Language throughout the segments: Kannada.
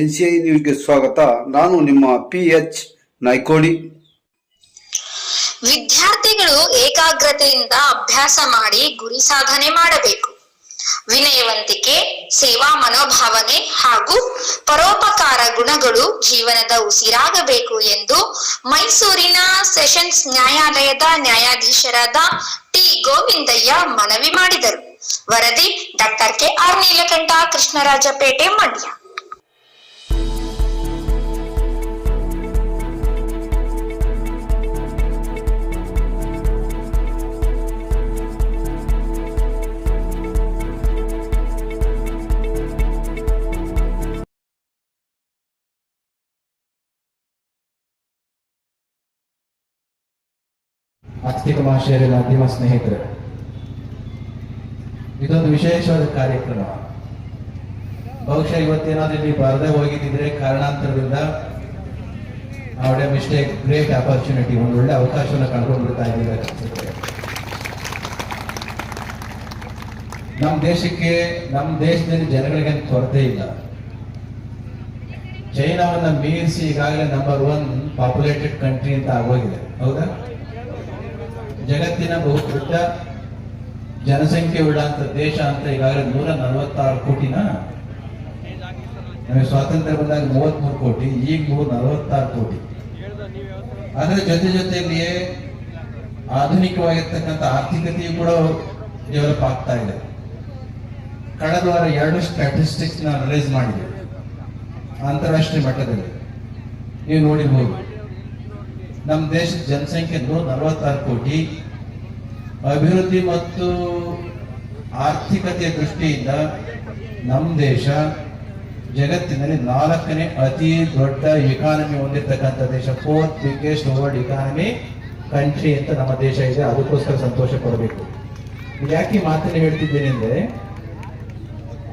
ಎನ್ಸಿಐ ನ್ಯೂಸ್ಗೆ ಸ್ವಾಗತ. ನಾನು ನಿಮ್ಮ ಪಿ ಎಚ್ ನಾಯ್ಕೋಡಿ ವಿದ್ಯಾರ್ಥಿಗಳು ಏಕಾಗ್ರತೆಯಿಂದ ಅಭ್ಯಾಸ ಮಾಡಿ ಗುರಿ ಸಾಧನೆ ಮಾಡಬೇಕು. ವಿನಯವಂತಿಕೆ, ಸೇವಾ ಮನೋಭಾವನೆ ಹಾಗೂ ಪರೋಪಕಾರ ಗುಣಗಳು ಜೀವನದ ಉಸಿರಾಗಬೇಕು ಎಂದು ಮೈಸೂರಿನ ಸೆಷನ್ಸ್ ನ್ಯಾಯಾಲಯದ ನ್ಯಾಯಾಧೀಶರಾದ ಟಿ. ಗೋವಿಂದಯ್ಯ ಮನವಿ ಮಾಡಿದರು. ವರದಿ doctor K. R. Neelakantha, Krishnarajpet, Mandya. ಆರ್ಥಿಕ ಮಹಾಶಯರ ಮಾಧ್ಯಮ ಸ್ನೇಹಿತರೆ, ಇದೊಂದು ವಿಶೇಷವಾದ ಕಾರ್ಯಕ್ರಮ. ಬಹುಶಃ ಇವತ್ತೇನಾದ್ರೂ ಇಲ್ಲಿ ಬರದೇ ಹೋಗಿದ್ದಿದ್ರೆ ಕಾರಣಾಂತರದಿಂದ ಅವಡೆ ಮಿಸ್ಟೇಕ್ ಗ್ರೇಟ್ ಆಪರ್ಚುನಿಟಿ ಒಂದು ಒಳ್ಳೆ ಅವಕಾಶವನ್ನು ಕಳ್ಕೊಂಡ್ಬಿಡ್ತಾ ಇದ್ದೀವಿ. ಅನ್ಸುತ್ತೆ. ನಮ್ಮ ದೇಶಕ್ಕೆ ನಮ್ಮ ದೇಶದಲ್ಲಿ ಜನಗಳಿಗೆ ಕೊರತೆ ಇಲ್ಲ. ಚೈನಾವನ್ನ ಮೀರಿಸಿ ಈಗಾಗಲೇ ನಂಬರ್ ಒನ್ ಪಾಪ್ಯುಲೇಟೆಡ್ ಕಂಟ್ರಿ ಅಂತ ಆಗೋಗಿದೆ. ಹೌದಾ? ಜಗತ್ತಿನ ಬಹುದೊಡ್ಡ ಜನಸಂಖ್ಯೆ ಉಳ್ಳಂತ ದೇಶ ಅಂತ ಈಗಾಗಲೇ ನೂರ ನಲವತ್ತಾರು ಕೋಟಿನ ನಮಗೆ ಸ್ವಾತಂತ್ರ್ಯ ಬಂದಾಗ ಮೂವತ್ಮೂರು ಕೋಟಿ, ಈಗ ನೂರ ನಲವತ್ತಾರು ಕೋಟಿ. ಅದರ ಜೊತೆ ಜೊತೆಯಲ್ಲಿಯೇ ಆಧುನಿಕವಾಗಿರ್ತಕ್ಕಂಥ ಆರ್ಥಿಕತೆಯು ಕೂಡ ಡೆವಲಪ್ ಆಗ್ತಾ ಇದೆ. ಕಳೆದ ವಾರ ಎರಡು ಸ್ಟ್ಯಾಟಿಸ್ಟಿಕ್ಸ್ನ ರಿಲೀಸ್ ಮಾಡಿದೆ ಅಂತಾರಾಷ್ಟ್ರೀಯ ಮಟ್ಟದಲ್ಲಿ. ನೀವು ನೋಡಿರ್ಬೋದು. ನಮ್ಮ ದೇಶದ ಜನಸಂಖ್ಯೆ ನೂರ ನಲವತ್ತಾರು ಕೋಟಿ. ಅಭಿವೃದ್ಧಿ ಮತ್ತು ಆರ್ಥಿಕತೆಯ ದೃಷ್ಟಿಯಿಂದ ನಮ್ಮ ದೇಶ ಜಗತ್ತಿನಲ್ಲಿ ನಾಲ್ಕನೇ ಅತಿ ದೊಡ್ಡ ಎಕಾನಮಿ ಹೊಂದಿರತಕ್ಕಂಥ ದೇಶ fourth biggest world economy country ಅಂತ ನಮ್ಮ ದೇಶ ಇದೆ. ಅದಕ್ಕೋಸ್ಕರ ಸಂತೋಷ ಪಡಬೇಕು. ಯಾಕೆ ಮಾತನ್ನು ಹೇಳ್ತಿದ್ದೇನೆ ಅಂದರೆ,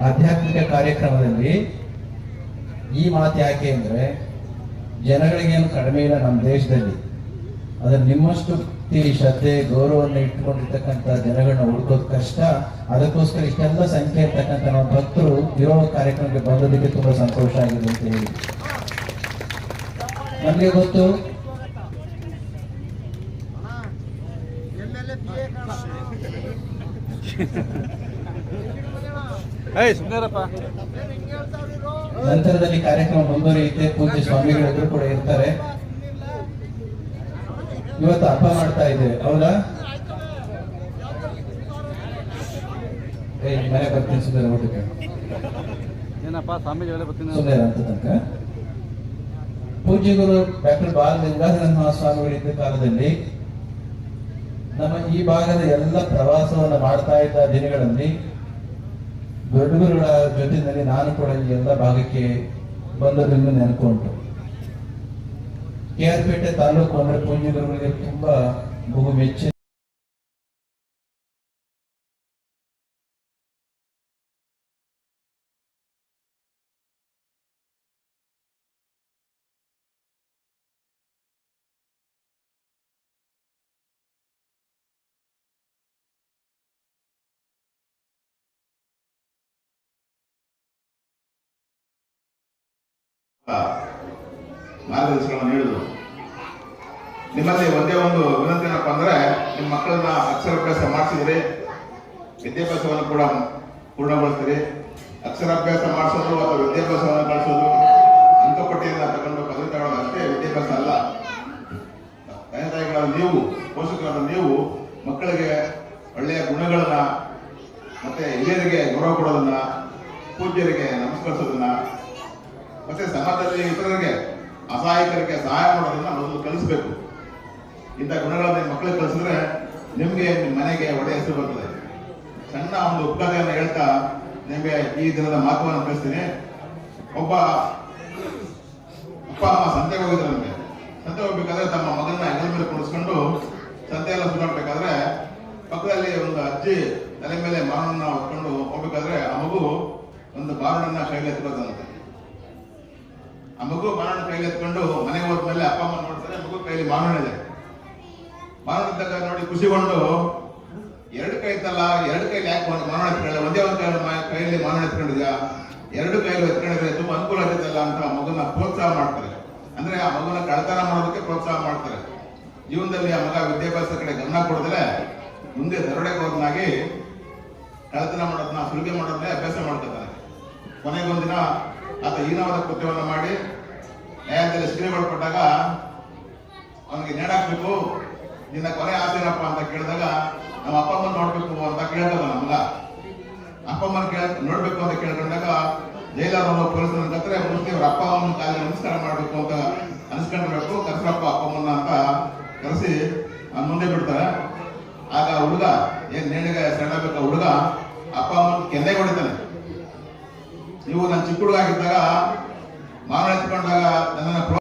ಆಧ್ಯಾತ್ಮಿಕ ಕಾರ್ಯಕ್ರಮದಲ್ಲಿ ಈ ಮಾತು ಯಾಕೆ ಅಂದ್ರೆ ಜನಗಳಿಗೇನು ಕಡಿಮೆ ಇಲ್ಲ ನಮ್ಮ ದೇಶದಲ್ಲಿ. ಅದರ ನಿಮ್ಮಷ್ಟು ಶ್ರದ್ಧೆ, ಗೌರವವನ್ನು ಇಟ್ಕೊಂಡಿರ್ತಕ್ಕಂಥ ಜನಗಳನ್ನ ಹುಡುಕೋದು ಕಷ್ಟ. ಅದಕ್ಕೋಸ್ಕರ ಇಷ್ಟೆಲ್ಲ ಸಂಖ್ಯೆ ಇರ್ತಕ್ಕಂಥ ನಮ್ಮ ಭಕ್ತರು ಇರೋ ಕಾರ್ಯಕ್ರಮಕ್ಕೆ ಬಂದದಕ್ಕೆ ತುಂಬಾ ಸಂತೋಷ ಆಗಿದೆ ಅಂತ ಹೇಳಿ. ನಮಗೆ ಗೊತ್ತು? ನಂತರದಲ್ಲಿ ಕಾರ್ಯಕ್ರಮ ಮುಂದುವರಿಯುತ್ತೆ. ಪೂಜ್ಯ ಸ್ವಾಮಿಗಳೆಲ್ಲರೂ ಕೂಡ ಇರ್ತಾರೆ. ಇವತ್ತು ಹಬ್ಬ ಮಾಡ್ತಾ ಇದ್ದೇವೆ ಹೌದಾ? ಏಯ್ ಮನೆ ಬರ್ತೀನಿ ಸುಂದರ ಊಟಕ್ಕೆ. ಏನಪ್ಪ ಸ್ವಾಮೀಜಿ ಬರ್ತೀನಿ. ಸುಂದರ ಅಂತ ತನಕ. ಪೂಜ್ಯ ಗುರು ಡಾಕ್ಟರ್ ಬಾಲ ಗಂಗಾಧರ ಮಹಾಸ್ವಾಮಿಗಳಿದ್ದ ಕಾಲದಲ್ಲಿ ನಮ್ಮ ಈ ಭಾಗದ ಎಲ್ಲ ಪ್ರವಾಸವನ್ನು ಮಾಡ್ತಾ ಇದ್ದ ದಿನಗಳಲ್ಲಿ ದೊಡ್ಡ ಗುರುಗಳ ಜೊತೆಯಲ್ಲಿ ನಾನು ಕೂಡ ಈ ಎಲ್ಲ ಭಾಗಕ್ಕೆ ಬಂದದನ್ನು ನೆನಪು ಉಂಟು. ಕೆ ಆರ್ ಪೇಟೆ ತಾಲೂಕು ಅಂದ್ರೆ ಪೂಜ್ಯ ಗುರುಗಳಿಗೆ ತುಂಬಾ ಬಹು ಮೆಚ್ಚಿನ ಮಾರ್ಗದರ್ಶನವನ್ನು ನೀಡಿದರು. ನಿಮ್ಮಲ್ಲಿ ಒಂದೇ ಒಂದು ವಿನಂತಿ ಏನಪ್ಪ ಅಂದ್ರೆ, ನಿಮ್ಮ ಮಕ್ಕಳನ್ನ ಅಕ್ಷರಾಭ್ಯಾಸ ಮಾಡಿಸಿದ್ರಿ ವಿದ್ಯಾಭ್ಯಾಸವನ್ನು ಕೂಡ ಪೂರ್ಣಗೊಳಿಸ್ತೀರಿ. ಅಕ್ಷರಾಭ್ಯಾಸ ಮಾಡಿಸೋದು ಅಥವಾ ವಿದ್ಯಾಭ್ಯಾಸವನ್ನು ಕಳಿಸೋದು ಅಂಕಪಟ್ಟಿಯಿಂದ ತಗೊಂಡು ಪದವಿ ತಗೊಳ್ಳೋದು ಅಷ್ಟೇ ವಿದ್ಯಾಭ್ಯಾಸ ಅಲ್ಲ. ತಂದೆ ತಾಯಿಗಳಾದ ನೀವು ಪೋಷಕರಾದ ನೀವು, ಮಕ್ಕಳಿಗೆ ಒಳ್ಳೆಯ ಗುಣಗಳನ್ನ ಮತ್ತೆ ಹಿರಿಯರಿಗೆ ಗೌರವ ಕೊಡೋದನ್ನ, ಪೂಜ್ಯರಿಗೆ ನಮಸ್ಕರಿಸೋದನ್ನ ಮತ್ತೆ ಸಮಾಜದಲ್ಲಿ ಇತರರಿಗೆ ಅಸಹಾಯಕರಿಗೆ ಸಹಾಯ ಮಾಡೋದನ್ನ ಮೊದಲು ಕಲಿಸ್ಬೇಕು. ಇಂಥ ಗುಣಗಳನ್ನ ಮಕ್ಕಳಿಗೆ ಕಲಿಸಿದ್ರೆ ನಿಮ್ಗೆ ನಿಮ್ಮ ಮನೆಗೆ ಒಳ್ಳೆಯ ಹೆಸರು ಬರ್ತದೆ. ಸಣ್ಣ ಒಂದು ಉಪಕಾರವನ್ನು ಹೇಳ್ತಾ ನಿಮಗೆ ಈ ದಿನದ ಮಹತ್ವವನ್ನು ಕಳಿಸ್ತೀನಿ ಒಬ್ಬ ಅಪ್ಪ, ಅಮ್ಮ ಸಂತೆಗೆ ನಮಗೆ. ಸಂತೆ ಹೋಗ್ಬೇಕಾದ್ರೆ ತಮ್ಮ ಮಗನ ಎಲೆ ಮೇಲೆ ಕುಡಿಸ್ಕೊಂಡು ಸಂತೆ ಎಲ್ಲ ಸುತ್ತಾಡ್ಬೇಕಾದ್ರೆ ಪಕ್ಕದಲ್ಲಿ ಒಂದು ಅಜ್ಜಿ ತಲೆ ಮೇಲೆ ಮಾನವನ್ನ ಹೊತ್ಕೊಂಡು ಹೋಗ್ಬೇಕಾದ್ರೆ ಆ ಮಗು ಒಂದು ಬಾರಣನ್ನ ಕೈಲಿ ಎತ್ಕೊಳ್ತಾನಂತೆ. ಆ ಮಗು ಮಾರಣ ಕೈಲಿ ಎತ್ಕೊಂಡು ಮನೆಗೆ ಹೋದ್ಮೇಲೆ ಅಪ್ಪ ಅಮ್ಮ ನೋಡ್ತಾರೆ, ಮಗು ಕೈಲಿ ಮಾರಣ ಇದ್ದಾಗ ನೋಡಿ ಖುಷಿಗೊಂಡು ಎರಡು ಕೈ ಇತ್ತಲ್ಲ ಎರಡು ಕೈಲಿ ಯಾಕೆ ಮಾರಣ ಎತ್ಕೊಳ್ಳ ಒಂದೇ ಒಂದು ಕೈಯಲ್ಲಿ ಮಾರಣ ಎತ್ಕೊಂಡಿದ್ಯಾ? ಎರಡು ಕೈಲಿ ಎತ್ಕೊಂಡಿದ್ರೆ ತುಂಬಾ ಅನುಕೂಲ ಆಗುತ್ತಲ್ಲ ಅಂತ ಮಗುನ ಪ್ರೋತ್ಸಾಹ ಮಾಡ್ತಾರೆ. ಅಂದ್ರೆ ಆ ಮಗುನ ಕಳ್ತನ ಮಾಡೋದಕ್ಕೆ ಪ್ರೋತ್ಸಾಹ ಮಾಡ್ತಾರೆ. ಜೀವನದಲ್ಲಿ ಆ ಮಗ ವಿದ್ಯಾಭ್ಯಾಸದ ಕಡೆ ಗಮನ ಕೊಡದ್ರೆ ಮುಂದೆ ದರೋಡೆಕೋರನಾಗಿ ಕಳ್ಳತನ ಮಾಡೋದನ್ನ ಸುಲಿಗೆ ಮಾಡೋದನ್ನೇ ಅಭ್ಯಾಸ ಮಾಡ್ಕೊತಾನೆ. ಕೊನೆಗೊಂದಿನ ಆತ ಹೀನವಾದ ಕೃತ್ಯವನ್ನು ಮಾಡಿ ನ್ಯಾಯಾಲಯದಲ್ಲಿ ಶಿಕ್ಷೆಗೊಳಪಟ್ಟಾಗ ಅವನಿಗೆ ನೇಣಾಕ್ಬೇಕು ನಿನ್ನ ಕೊನೆ ಆಸೆ ಏನಪ್ಪ ಅಂತ ಕೇಳಿದಾಗ ನಮ್ಮ ಅಪ್ಪ ಅಮ್ಮನ ನೋಡ್ಬೇಕು ಅಂತ ಕೇಳ್ತದ ನಮ್ಗ. ಅಪ್ಪ ಅಮ್ಮನ ಕೇಳ, ನೋಡ್ಬೇಕು ಅಂತ ಕೇಳ್ಕೊಂಡಾಗ ಜೈಲರನ್ನು ಪೊಲೀಸರ ಹತ್ರ ಮುಂದೆ ಅವ್ರ ಅಪ್ಪ ಅಮ್ಮನ ಕಾಲಿಗೆ ನಮಸ್ಕಾರ ಮಾಡಬೇಕು ಅಂತ ಅನ್ಸ್ಕೊಂಡಿರ್ಬೇಕು ಕರ್ಸರಪ್ಪ ಅಪ್ಪ ಅಮ್ಮನ ಅಂತ ಕರೆಸಿ ಮುಂದೆ ಬಿಡ್ತಾರೆ. ಆಗ ಹುಡುಗ, ಏನ್ ನೇಣಿಗೆ ಸೆಣಬೇಕ ಹುಡುಗ, ಅಪ್ಪ ಅಮ್ಮನ ಕೆನ್ನೆ ಹೊಡಿತಾನೆ. ನೀವು ನಾನು ಚಿಕ್ಕ ಮಾರಣ ಮಾವನ ಎತ್ಕೊಂಡಾಗ ನನ್ನನ್ನ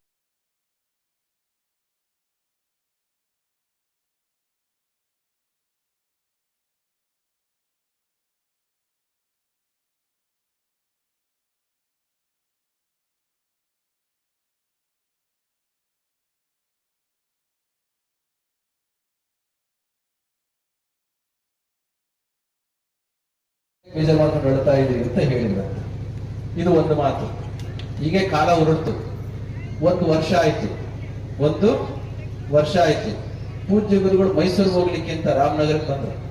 ಬೇಜಾರು ಮಾಡ್ಕೊಂಡು ಹೇಳ್ತಾ ಇದ್ದೀರಿ ಅಂತ ಹೇಳಿದ್ರು ಇದು ಒಂದು ಮಾತು. ಹೀಗೆ ಕಾಲ ಉರುಳ್ತು. ಒಂದು ವರ್ಷ ಆಯ್ತು. ಒಂದು ವರ್ಷ ಆಯ್ತು. ಪೂಜ್ಯ ಗುರುಗಳು ಮೈಸೂರು ಹೋಗ್ಲಿಕ್ಕೆ ಅಂತ ರಾಮನಗರಕ್ಕೆ ಬಂದರು.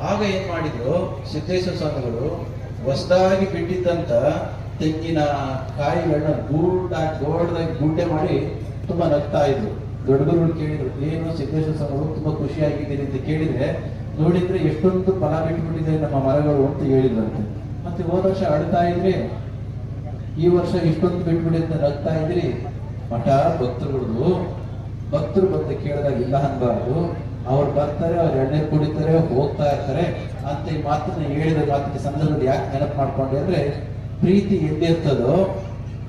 ಆಗ ಏನ್ ಮಾಡಿದ್ರು, ಸಿದ್ದೇಶ್ವರ ಸ್ವಾಮಿಗಳು, ಹೊಸದಾಗಿ ಬಿಟ್ಟಿದ್ದಂತ ತೆಂಗಿನ ಕಾಯಿಗಳನ್ನ ಗೂಟಾಗಿ ದೊಡ್ಡದಾಗಿ ಗುಡ್ಡೆ ಮಾಡಿ ತುಂಬಾ ನಗ್ತಾ ಇದ್ರು. ದೊಡ್ಡ ಗುರುಗಳು ಕೇಳಿದ್ರು, ಏನು ಸಿದ್ದೇಶ್ವರ ಸ್ವಾಮಿಗಳು, ತುಂಬಾ ಖುಷಿಯಾಗಿದ್ದೀರಿ ಅಂತ ಕೇಳಿದ್ರೆ, ನೋಡಿದ್ರೆ ಎಷ್ಟೊಂದು ಫಲ ಬಿಟ್ಬಿಟ್ಟಿದೆ ನಮ್ಮ ಮರಗಳು ಅಂತ ಹೇಳಿದ್ರಂತೆ ಮತ್ತೆ ಹೋದ ವರ್ಷ ಅಳ್ತಾ ಇದ್ರಿ ಈ ವರ್ಷ ಇಷ್ಟೊಂದು ಬಿಟ್ಬಿಡಿ ಅಂತ ನಗ್ತಾ ಇದ್ರಿ? ಮಠ, ಭಕ್ತರುಗಳು. ಭಕ್ತರು ಬಂದು ಕೇಳಿದಾಗ, ಇಲ್ಲ ಅನ್ಬಾರ್ದು. ಅವ್ರು ಬರ್ತಾರೆ, ಅವ್ರು ಎಣ್ಣೆ ಕುಡಿತಾರೆ, ಹೋಗ್ತಾ ಇರ್ತಾರೆ. ಅಂತ ಈ ಮಾತನ್ನ ಹೇಳಿದ ಮಾತಿನ ಸಂದರ್ಭದಲ್ಲಿ ಯಾಕೆ ನೆನಪು ಮಾಡ್ಕೊಂಡೆ ಅಂದ್ರೆ, ಪ್ರೀತಿ ಎಲ್ಲಿರ್ತದೋ,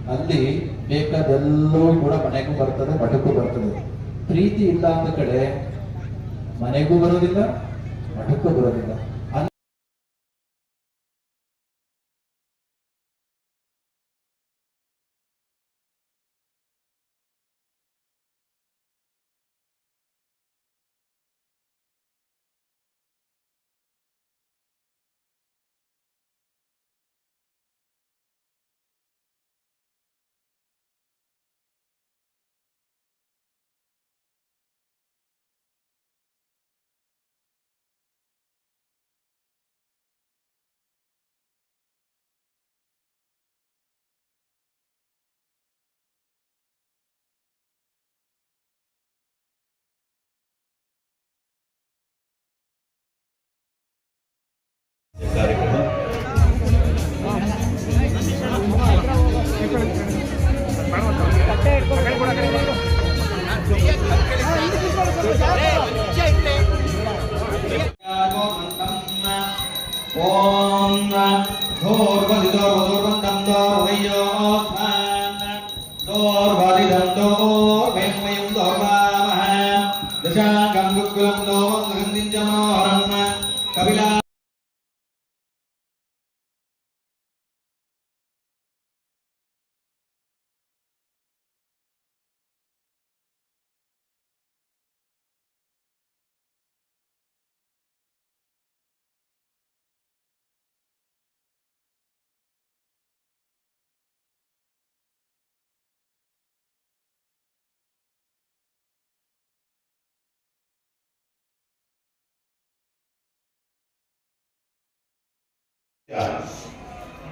ಅಲ್ಲಿ ಬೇಕಾದೆಲ್ಲವೂ ಕೂಡ ಮನೆಗೂ ಬರ್ತದೆ, ಮಠಕ್ಕೂ ಬರ್ತದೆ. ಪ್ರೀತಿ ಇಲ್ಲ ಅಂದ ಕಡೆ ಮನೆಗೂ ಬರೋದಿಲ್ಲ, ಮಠಕ್ಕೂ ಬರೋದಿಲ್ಲ. your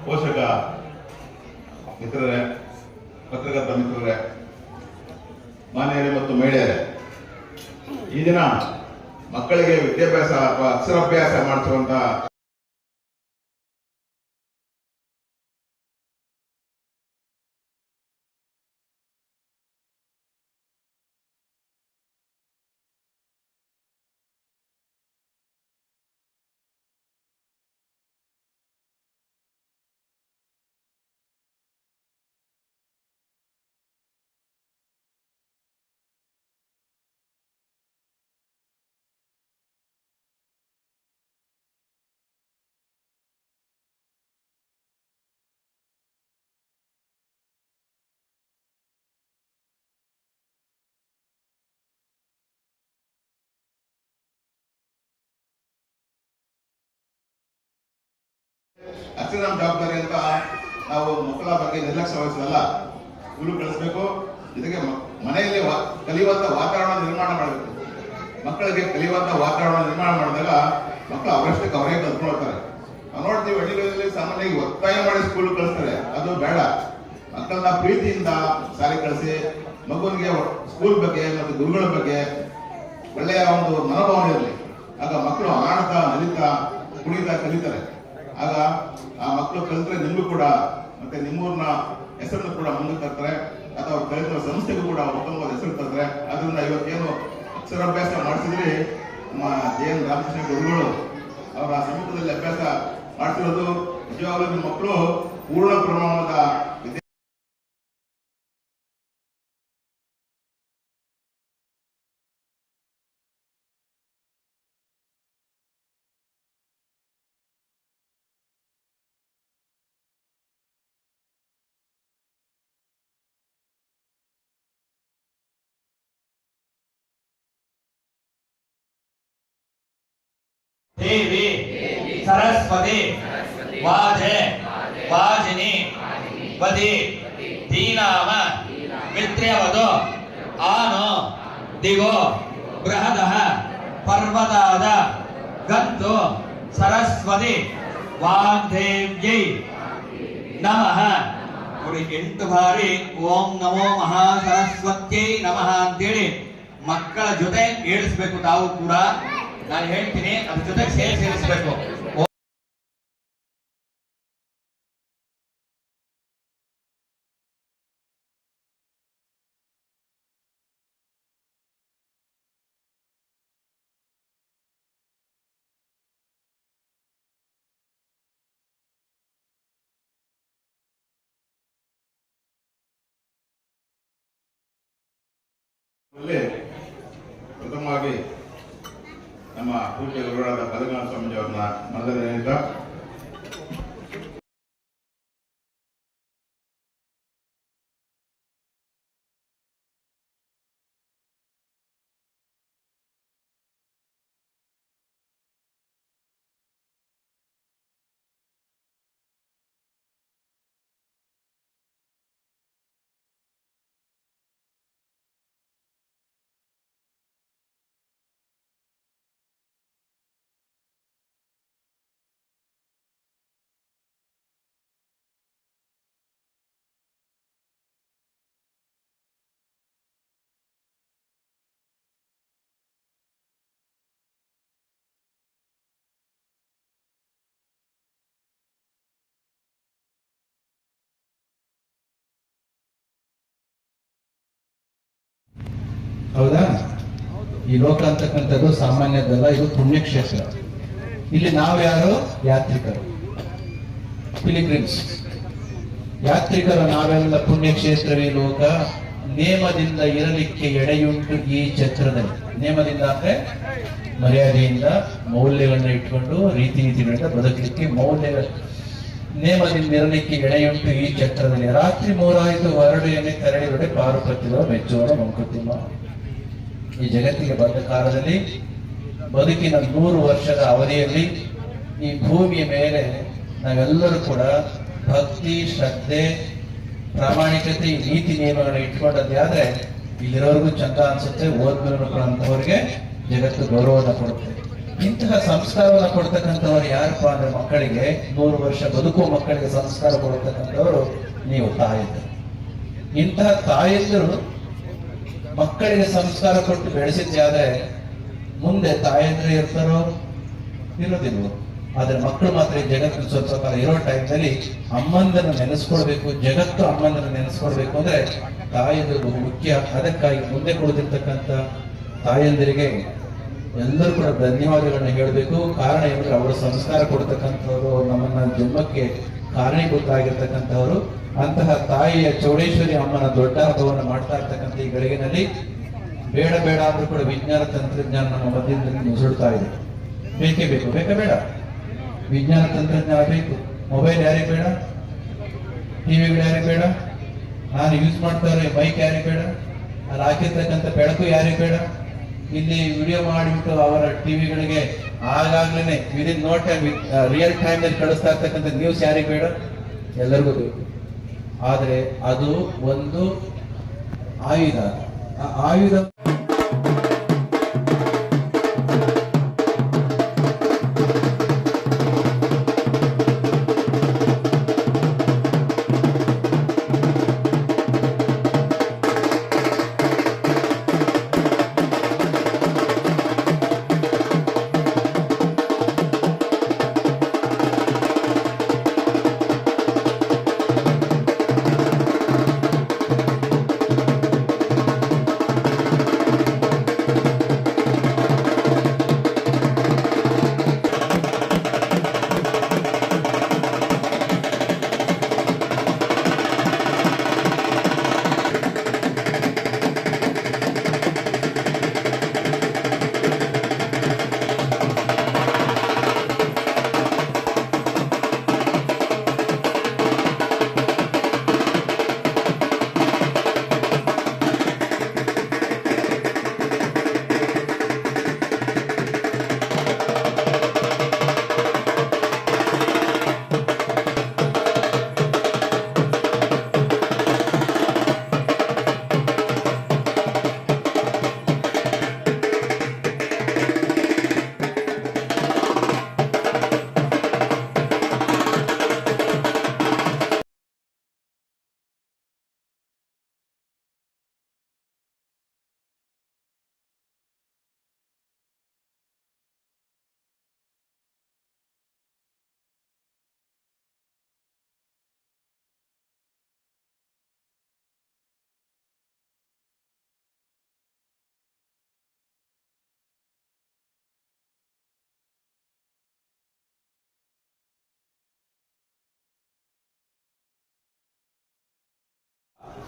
ಪೋಷಕ ಮಿತ್ರರೇ ಪತ್ರಕರ್ತ ಮಿತ್ರರೇ ಮಾನ್ಯರೇ ಮತ್ತು ಮಹಿಳೆಯರೇ ಈ ದಿನ ಮಕ್ಕಳಿಗೆ ವಿದ್ಯಾಭ್ಯಾಸ ಅಥವಾ ಅಕ್ಷರಾಭ್ಯಾಸ ಮಾಡಿಸುವಂತ ನಮ್ಮ ಜವಾಬ್ದಾರಿ ಅಂತ ನಾವು ಮಕ್ಕಳ ಬಗ್ಗೆ ನಿರ್ಲಕ್ಷ್ಯ ವಹಿಸಲ್ಲ ಸ್ಕೂಲ್ ಕಳಿಸ್ಬೇಕು ಜೊತೆಗೆ ಮನೆಯಲ್ಲಿ ಕಲಿಯುವಂತ ವಾತಾವರಣ ನಿರ್ಮಾಣ ಮಾಡಬೇಕು. ಮಕ್ಕಳಿಗೆ ಕಲಿಯುವಂತ ವಾತಾವರಣ ನಿರ್ಮಾಣ ಮಾಡಿದಾಗ ಮಕ್ಕಳು ಅವರಷ್ಟಕ್ಕೆ ಅವರೇ ಕಲ್ತ್ಕೊಳ್ತಾರೆ ನಾವು ನೋಡ್ತೀವಿ, ಹಳ್ಳಿಗಳಲ್ಲಿ ಸಾಮಾನ್ಯವಾಗಿ ಒತ್ತಾಯ ಮಾಡಿ ಸ್ಕೂಲ್ ಕಳಿಸ್ತಾರೆ, ಅದು ಬೇಡ. ಮಕ್ಕಳನ್ನ ಪ್ರೀತಿಯಿಂದ ಶಾಲೆ ಕಳಿಸಿ, ಮಗುವಿಗೆ ಸ್ಕೂಲ್ ಬಗ್ಗೆ ಮತ್ತು ಗುರುಗಳ ಬಗ್ಗೆ ಒಳ್ಳೆಯ ಒಂದು ಮನೋಭಾವನೆ ಇರಲಿ ಆಗ ಮಕ್ಕಳು ಆಡ್ತಾ, ನಲಿತಾ, ಕುಣಿತಾ ಕಲಿತಾರೆ. ಆಗ ಆ ಮಕ್ಕಳು ಕಲಿತ್ರೆ ನಿಮಗೂ ಕೂಡ, ಮತ್ತೆ ನಿಮ್ಮೂರ್ನ ಹೆಸರನ್ನು ಕೂಡ ಮುಂದೆ ತರ್ತಾರೆ, ಅಥವಾ ಕಲಿತಿರೋ ಸಂಸ್ಥೆಗೂ ಕೂಡ ಉತ್ತಮವಾದ ಹೆಸರು ತರ್ತಾರೆ. ಅದರಿಂದ ಇವತ್ತೇನು ಅಕ್ಷರಾಭ್ಯಾಸ ಮಾಡಿಸಿದ್ರಿ? ನಮ್ಮ ಜೆ ಎನ್ ರಾಮಕೃಷ್ಣ ಗುರುಗಳು ಅವರ ಸಮೀಪದಲ್ಲಿ ಅಭ್ಯಾಸ ಮಾಡ್ತಿರೋದು ನಿಜವಾಗ್ಲೂ ನಿಮ್ಮ ಮಕ್ಕಳು ಪೂರ್ಣ ಪ್ರಮಾಣದ ದೇವಿ ಸರಸ್ವತಿ ವಾಜೆ ವಾಜಿನಿ ವದಿ ದೀನಾಮ ಮಿತ್ರ್ಯವದು ಆನು ದಿಗೋ ಬೃಹದ ಪರ್ವತಾದ ಗಂತು ಸರಸ್ವತಿ ವಾಗ್ದೇವ್ಯೈ ನಮಃ. ನೋಡಿ ಎಂಟು ಬಾರಿ ಓಂ ನಮೋ ಮಹಾ ಸರಸ್ವತ್ಯೈ ನಮಃ ಅಂತೇಳಿ ಮಕ್ಕಳ ಜೊತೆ ಏಳಿಸ್ಬೇಕು ತಾವು ಕೂಡ. ನಾನು ಹೇಳ್ತೀನಿ ಅದ್ರ ಜೊತೆ ಸೇರಿ ಸೇರಿಸ್ಬೇಕು ಅಲ್ಲಿ ಪ್ರಥಮವಾಗಿ ನಮ್ಮ ಪೂಜ್ಯ ಗುರುಗಳಾದ ಪದಗಾನ ಸ್ವಾಮೀಜಿ ಅವ್ರನ್ನ ಮೊದಲನೆಯಿಂದ ಹೌದಾ? ಈ ಲೋಕ ಅಂತಕ್ಕಂಥದ್ದು ಸಾಮಾನ್ಯದಲ್ಲ, ಇದು ಪುಣ್ಯಕ್ಷೇತ್ರ. ಇಲ್ಲಿ ನಾವ್ಯಾರು ಯಾತ್ರಿಕರು. ಪಿಲಿಗ್ರಿಮ್ಸ್. ಯಾತ್ರಿಕರು ನಾವೆಲ್ಲ ಪುಣ್ಯಕ್ಷೇತ್ರವೇ ಲೋಕ. ನೇಮದಿಂದ ಇರಲಿಕ್ಕೆ ಎಡೆಯುಂಟು ಈ ಛತ್ರದಲ್ಲಿ. ನೇಮದಿಂದ ಅಂದ್ರೆ ಮರ್ಯಾದೆಯಿಂದ, ಮೌಲ್ಯಗಳನ್ನ ಇಟ್ಕೊಂಡು, ರೀತಿ ನೀತಿಗಳಿಂದ ಬದುಕಲಿಕ್ಕೆ ಮೌಲ್ಯ ನೇಮದಿಂದ ಇರಲಿಕ್ಕೆ ಎಡೆಯುಂಟು ಈ ಛತ್ರದಲ್ಲಿ. ರಾತ್ರಿ ಮೂರಾಯಿತು ಹೊರಡೆಯನ್ನೇ ತೆರಳಿದೊಡೆ ಪಾರುಪತ್ಯದ ಮೆಚ್ಚುವ ಮಂಕುತಿಮ್ಮ ಈ ಜಗತ್ತಿಗೆ ಬಂದ ಕಾಲದಲ್ಲಿ ಬದುಕಿನ ನೂರು ವರ್ಷದ ಅವಧಿಯಲ್ಲಿ ಈ ಭೂಮಿಯ ಮೇಲೆ ನಾವೆಲ್ಲರೂ ಕೂಡ ಭಕ್ತಿ, ಶ್ರದ್ಧೆ, ಪ್ರಾಮಾಣಿಕತೆ, ನೀತಿ ನಿಯಮಗಳನ್ನ ಇಟ್ಕೊಂಡದ್ದೇ ಆದ್ರೆ ಇಲ್ಲಿರೋರ್ಗೂ ಚಂದ ಅನ್ಸುತ್ತೆ ಓದ್ಮೇಲೆ ಕೂಡ ಅಂತವರಿಗೆ ಜಗತ್ತು ಗೌರವನ ಕೊಡುತ್ತೆ. ಇಂತಹ ಸಂಸ್ಕಾರವನ್ನ ಕೊಡ್ತಕ್ಕಂಥವ್ರು ಯಾರಪ್ಪ ಅಂದ್ರೆ ಮಕ್ಕಳಿಗೆ, ನೂರು ವರ್ಷ ಬದುಕುವ ಮಕ್ಕಳಿಗೆ ಸಂಸ್ಕಾರ ಕೊಡ್ತಕ್ಕಂಥವ್ರು ನೀವು ತಾಯಿದ್ರು. ಇಂತಹ ತಾಯಂದಿರು ಮಕ್ಕಳಿಗೆ ಸಂಸ್ಕಾರ ಕೊಟ್ಟು ಬೆಳೆಸಿದ್ದಾದ್ರೆ ಮುಂದೆ ತಾಯಂದ್ರೆ ಇರ್ತಾರೋ ಇರೋದಿಲ್ವೋ ಆದ್ರೆ ಮಕ್ಕಳು ಮಾತ್ರ ಈ ಜಗತ್ತಿನ ಸ್ವಲ್ಪ ಕಾಲ ಇರೋ ಟೈಮ್ನಲ್ಲಿ ಅಮ್ಮಂದನ್ನು ನೆನೆಸ್ಕೊಳ್ಬೇಕು ಜಗತ್ತು ಅಮ್ಮಂದನ್ನು ನೆನೆಸ್ಕೊಳ್ಬೇಕು ಅಂದ್ರೆ ತಾಯಂದಿರು ಮುಖ್ಯ. ಅದಕ್ಕಾಗಿ ಮುಂದೆ ಕೊಡುತ್ತಿರ್ತಕ್ಕಂಥ ತಾಯಂದಿರಿಗೆ ಎಲ್ಲರೂ ಕೂಡ ಧನ್ಯವಾದಗಳನ್ನ ಹೇಳಬೇಕು. ಕಾರಣ ಏನಂದ್ರೆ ಅವರು ಸಂಸ್ಕಾರ ಕೊಡ್ತಕ್ಕಂಥವ್ರು, ನಮ್ಮನ್ನ ಜನ್ಮಕ್ಕೆ ಕಾರಣೀಭೂತರಾಗಿರ್ತಕ್ಕಂಥವ್ರು. ಅಂತಹ ತಾಯಿಯ ಚೌಡೇಶ್ವರಿ ಅಮ್ಮನ ದೊಡ್ಡ ಹಬ್ಬವನ್ನು ಮಾಡ್ತಾ ಇರ್ತಕ್ಕಂಥ ಈ ಗಳಿಗೆನಲ್ಲಿ ಬೇಡ ಬೇಡ ಆದ್ರೂ ಕೂಡ ವಿಜ್ಞಾನ ತಂತ್ರಜ್ಞಾನ ನಮ್ಮ ಮಧ್ಯದಲ್ಲಿ ನುಸುಳ್ತಾ ಇದೆ. ಬೇಕೇ ಬೇಕು. ಬೇಕಾ ಬೇಡ. ವಿಜ್ಞಾನ ತಂತ್ರಜ್ಞಾನ ಬೇಕು. ಮೊಬೈಲ್ ಯಾರಿಗೆ ಬೇಡ? ಟಿವಿಗಳು ಯಾರಿಗೆ ಬೇಡ? ನಾನು ಯೂಸ್ ಮಾಡ್ತಾ ಇರೋ ಬೈಕ್ ಯಾರಿಗೆ ಬೇಡ? ಅಲ್ಲಿ ಹಾಕಿರ್ತಕ್ಕಂಥ ಬೆಳಕು ಯಾರಿಗೆ ಬೇಡ? ಇಲ್ಲಿ ವಿಡಿಯೋ ಮಾಡಿಬಿಟ್ಟು ಅವರ ಟಿವಿಗಳಿಗೆ ಆಗಾಗ್ಲೇ ವಿದಿನ್ ನೋ ಟೈಮ್ ರಿಯಲ್ ಟೈಮ್ನಲ್ಲಿ ಕಳಿಸ್ತಾ ಇರ್ತಕ್ಕಂಥ ನ್ಯೂಸ್ ಯಾರಿಗೆ ಬೇಡ? ಎಲ್ಲರಿಗೂ ಬೇಕು. ಆದರೆ ಅದು ಒಂದು ಆಯುಧ. ಆ ಆಯುಧ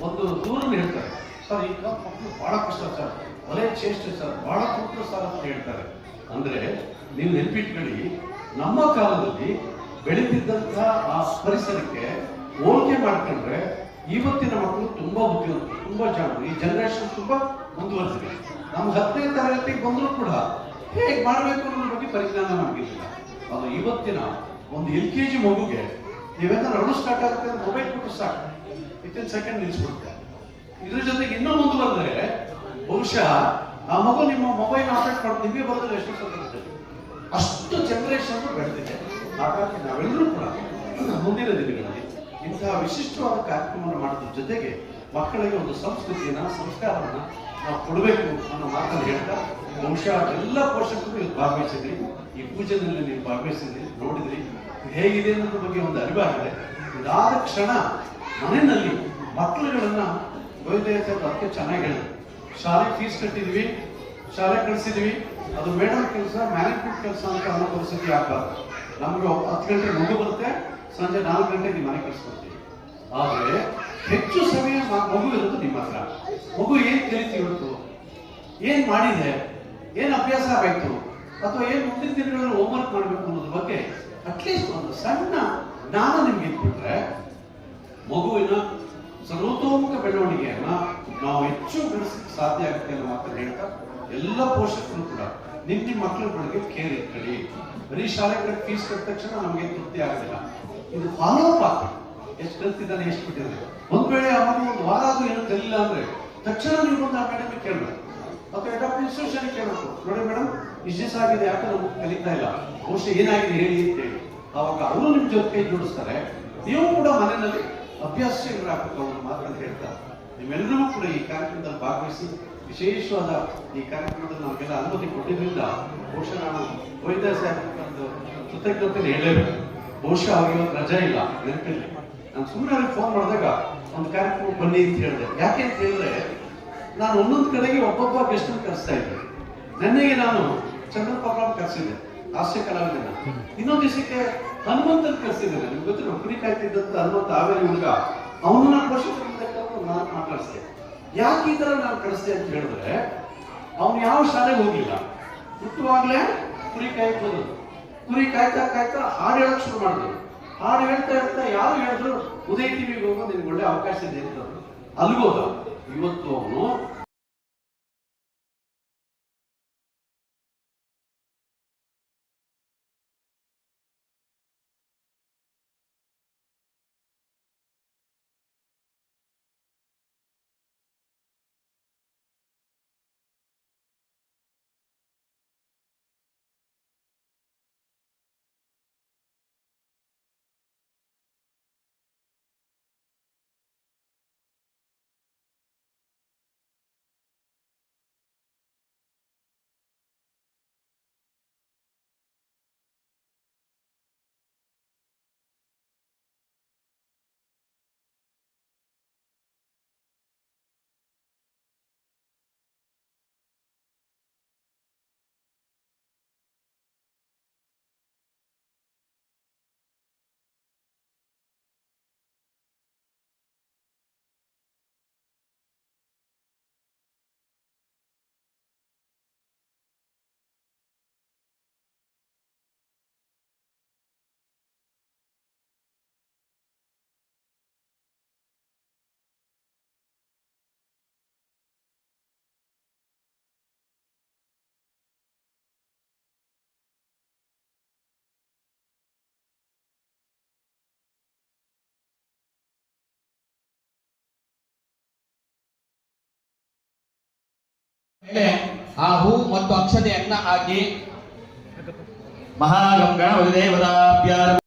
ಒಂದು ದೂರು ಹೇಳ್ತಾರೆ. ಸರ್ ಈಗ ಮಕ್ಕಳು ಬಹಳ ಕಷ್ಟ ಸರ್. ಒಲೆ ಚೇಷ್ಟೆ ಸರ್. ಬಹಳ ಕಷ್ಟ ಸರ್ ಅಂತ ಹೇಳ್ತಾರೆ. ಅಂದ್ರೆ ನೀವು ನೆನಪಿಟ್ಕೊಳ್ಳಿ, ನಮ್ಮ ಕಾಲದಲ್ಲಿ ಬೆಳೀತಿದ್ದಂಥ ಆ ಪರಿಸರಕ್ಕೆ ಹೋಲಿಕೆ ಮಾಡ್ಕೊಂಡ್ರೆ ಇವತ್ತಿನ ಮಕ್ಕಳು ತುಂಬಾ ಬುದ್ಧಿವಂತರು ತುಂಬಾ ಜಾಣರು ಈ ಜನರೇಷನ್ ತುಂಬಾ ಮುಂದುವರೆದಿದೆ. ನಮ್ಗೆ ಹತ್ತನೇ ತರಗತಿಗೆ ಬಂದರೂ ಕೂಡ ಹೇಗೆ ಮಾಡಬೇಕು ಅನ್ನೋದ್ರ ಬಗ್ಗೆ ಪರಿಜ್ಞಾನ ನಮಗಿಲ್ಲ. ಅದು ಇವತ್ತಿನ ಒಂದು ಎಲ್ ಕೆ ಜಿ ಮಗುಗೆ ನೀವೆಲ್ಲ ನಡು ಸ್ಟಾರ್ಟ್ ಆಗುತ್ತೆ ಮೊಬೈಲ್ ಕೊಟ್ಟು ಸಾಕು. ವಿತಿನ್ ಸೆಕೆಂಡ್ ನಿಲ್ಲಿಸ್ಬಿಡುತ್ತೆ ಇದ್ರ ಜೊತೆಗೆ ಇನ್ನೂ ಮುಂದುವರೆದ್ರೆ ಬಹುಶಃ ಆ ಮಗು ನಿಮ್ಮ ಮೊಬೈಲ್ ಆಪರೇಟ್ ಮಾಡಿ ನಿಮಗೆ ಬರೋದ್ರೆ ಎಷ್ಟು ಬರುತ್ತೆ. ಅಷ್ಟು ಜನರೇಷನ್ ಬೆಳೆದಿದೆ. ಹಾಗಾಗಿ ನಾವೆಲ್ಲರೂ ಕೂಡ ಮುಂದಿನ ದಿನಗಳಲ್ಲಿ ಇಂತಹ ವಿಶಿಷ್ಟವಾದ ಕಾರ್ಯಕ್ರಮವನ್ನು ಮಾಡೋದ್ರ ಜೊತೆಗೆ ಮಕ್ಕಳಿಗೆ ಒಂದು ಸಂಸ್ಕೃತಿಯನ್ನ, ಸಂಸ್ಕಾರವನ್ನ ನಾವು ಕೊಡಬೇಕು ಅನ್ನೋ ಮಾತನ್ನು ಹೇಳ್ತಾ ಬಹುಶಃ ಎಲ್ಲ ಪೋಷಕರು ಇಲ್ಲಿ ಭಾಗವಹಿಸಿದ್ರಿ. ಈ ಪೂಜೆನಲ್ಲಿ ನೀವು ಭಾಗವಹಿಸಿದ್ರಿ, ನೋಡಿದ್ರಿ. ಹೇಗಿದೆ ಅನ್ನೋದ್ರ ಬಗ್ಗೆ ಒಂದು ಅರಿವಾಗಿದೆ. ಇದಾದ ಕ್ಷಣ ಮನೆಯಲ್ಲಿ ಮಕ್ಕಳುಗಳನ್ನ ವೈದ್ಯ ಅದಕ್ಕೆ ಚೆನ್ನಾಗಿ ಶಾಲೆ ಫೀಸ್ ಕಟ್ಟಿದ್ವಿ, ಶಾಲೆ ಕಳಿಸಿದ್ವಿ. ಅದು ಮೇಡಮ್ ಕೆಲಸ ಮ್ಯಾನೇಜ್ಮೆಂಟ್ ಕೆಲಸ ಅಂತ ಅನ್ನೋ ಪರಿಸ್ಥಿತಿ ಆಗ್ಬಾರ್ದು. ನಮ್ಗೆ ಹತ್ತು ಗಂಟೆ ಮಗು ಬರುತ್ತೆ, ಸಂಜೆ ನಾಲ್ಕು ಗಂಟೆಗೆ ಮನೆ ಕಳಿಸ್ಕೊಡ್ತೀವಿ. ಆದರೆ ಹೆಚ್ಚು ಸಮಯ ಮಗು ಇರುತ್ತೆ ನಿಮ್ಮ ಹತ್ರ. ಮಗು ಏನು ಕಲಿತು ಇವತ್ತು ಏನು ಮಾಡಿದೆ? ಏನು ಅಭ್ಯಾಸ ಆಯಿತು? ಅಥವಾ ಏನು ಮುಂದಿನ ದಿನಗಳಲ್ಲಿ ಹೋಮ್ವರ್ಕ್ ಮಾಡಬೇಕು ಅನ್ನೋದ್ರ ಬಗ್ಗೆ ಅಟ್ಲೀಸ್ಟ್ ಒಂದು ಸಣ್ಣ ಜ್ಞಾನ ನಿಮ್ಗೆ ಇಟ್ಬಿಟ್ರೆ ಮಗುವಿನ ಸರ್ವತೋಮುಖ ಬೆಳವಣಿಗೆಯನ್ನ ನಾವು ಹೆಚ್ಚು ಬೆಳೆಸಲಿಕ್ಕೆ ಸಾಧ್ಯ ಆಗುತ್ತೆ ಅನ್ನೋ ಮಾತನ್ನು ಹೇಳ್ತಾ ಎಲ್ಲ ಪೋಷಕರು ಕೂಡ, ನಿಮ್ ನಿಮ್ಮ ಮಕ್ಕಳ ಬಳಿಗೆ ಕೇರ್ ಇಟ್ಕೊಳ್ಳಿ ಬರೀ ಶಾಲೆ ಕಡೆ ಫೀಸ್ ಕಟ್ಟ ತಕ್ಷಣ ನಮಗೆ ತೃಪ್ತಿ ಆಗೋದಿಲ್ಲ. ಇದು ಫಾಲೋ ಅಪ್ ಎಷ್ಟು ಕಲ್ತಿದ್ದಾನೆ, ಎಷ್ಟು ಬಿಟ್ಟಿದೆ ಒಂದ್ ವೇಳೆ ಅವನು ಒಂದು ವಾರ ಅದು ಏನು ಕಲಿಲ್ಲ ಅಂದ್ರೆ ತಕ್ಷಣ ನೀವು ಬಂದು ಆ ಮೇಡಮ್ ಕೇಳಬೇಕು. ಮತ್ತೆ ಹೆಡ್ ಆಫ್ ಇನ್ಸ್ಟಿಟ್ಯೂಷನ್ ಕೇಳಬೇಕು. ನೋಡಿ ಮೇಡಮ್ ಇಷ್ಟು ಆಗಿದೆ, ಯಾಕೆ ನಮ್ಗೆ ಕಲಿತಾ ಇಲ್ಲ. ಬಹುಶಃ ಏನಾಗಿದೆ ಹೇಳಿ ಅಂತ ಹೇಳಿ. ಅವಾಗ ಅವರು ನಿಮ್ ಜೊತೆ ಜೋಡಿಸ್ತಾರೆ. ನೀವು ಕೂಡ ಮನೆಯಲ್ಲಿ ಅಭ್ಯಾಸಗಳಾಗಬೇಕು ಮಾತನ್ನು ಹೇಳ್ತಾ ನಿಮ್ಮೆಲ್ಲರೂ ಕೂಡ ಈ ಕಾರ್ಯಕ್ರಮದಲ್ಲಿ ಭಾಗವಹಿಸಿ, ವಿಶೇಷವಾದ ಈ ಕಾರ್ಯಕ್ರಮದಲ್ಲಿ ನಮಗೆಲ್ಲ ಅನುಮತಿ ಕೊಟ್ಟಿದ್ದರಿಂದ ಬಹುಶಃ ನಾನು ಸಾಹೇಬ್ ಒಂದು ಕೃತಜ್ಞತೆ ಹೇಳಬೇಕು ಬಹುಶಃ ಅವ್ರಿಗೆ ರಜಾ ಇಲ್ಲ ನೆನಪಿಲ್ಲ ನಾನು ಸುಮ್ಮನೆ ಫೋನ್ ಮಾಡಿದಾಗ ಒಂದು ಕಾರ್ಯಕ್ರಮ ಬನ್ನಿ ಅಂತ ಹೇಳಿದೆ. ಯಾಕೆ ಅಂತ ಹೇಳಿದ್ರೆ, ನಾನು ಒಂದೊಂದು ಕಡೆಗೆ ಒಬ್ಬೊಬ್ಬ ಗೆಸ್ಟನ್ನು ಕರೆಸ್ತಾ ಇದ್ದೆ. ನನಗೆ ನಾನು ಚಂದ್ರಪ್ಪ ಕರೆಸಿದ್ದೆ. ಹಾಸ್ಯ ಕಲಾವಿದನ ಇನ್ನೊಂದು ದಿವಸಕ್ಕೆ ಹನುಮಂತ ಕರೆಸಿದ್ದೇನೆ. ನಿಮ್ಗೆ ಗೊತ್ತಿಲ್ಲ ಕುರಿ ಕಾಯ್ತಿದ್ದಂತ ಹನುಮಂತ ಹಾವೇರಿ ಹುಡುಗ ಅವನು ನಾನು ಪೋಷಕರ ನಾನು ಮಾತಾಡಿಸ್ದೆ. ಯಾಕೆ ಈ ತರ ನಾನು ಕಳಿಸ್ದೆ ಅಂತ ಹೇಳಿದ್ರೆ, ಅವನು ಯಾವ ಶಾಲೆಗೆ ಹೋಗಿಲ್ಲ. ಹುಟ್ಟುವಾಗಲೇ ಕುರಿ ಕಾಯಕ್ ಹೋದ್ರು ಕುರಿ ಕಾಯ್ತಾ ಕಾಯ್ತಾ ಹಾಡು ಹೇಳಕ್ ಶುರು ಮಾಡಿದ್ರು. ಹಾಡು ಹೇಳ್ತಾ ಹೇಳ್ತಾ ಯಾರು ಹೇಳಿದ್ರು, ಉದಯ ಟಿವಿಗೆ ಹೋಗೋ, ನಿನ್ಗೆ ಒಳ್ಳೆ ಅವಕಾಶ ಇದೆ ಅಂತ. ಅಲ್ಗೋದ ಇವತ್ತು ಅವನು ಆ ಹೂ ಮತ್ತು ಅಕ್ಷತೆಯನ್ನ ಹಾಕಿ. ಮಹಾಗಂಗಣ ದೇವತಾಭ್ಯ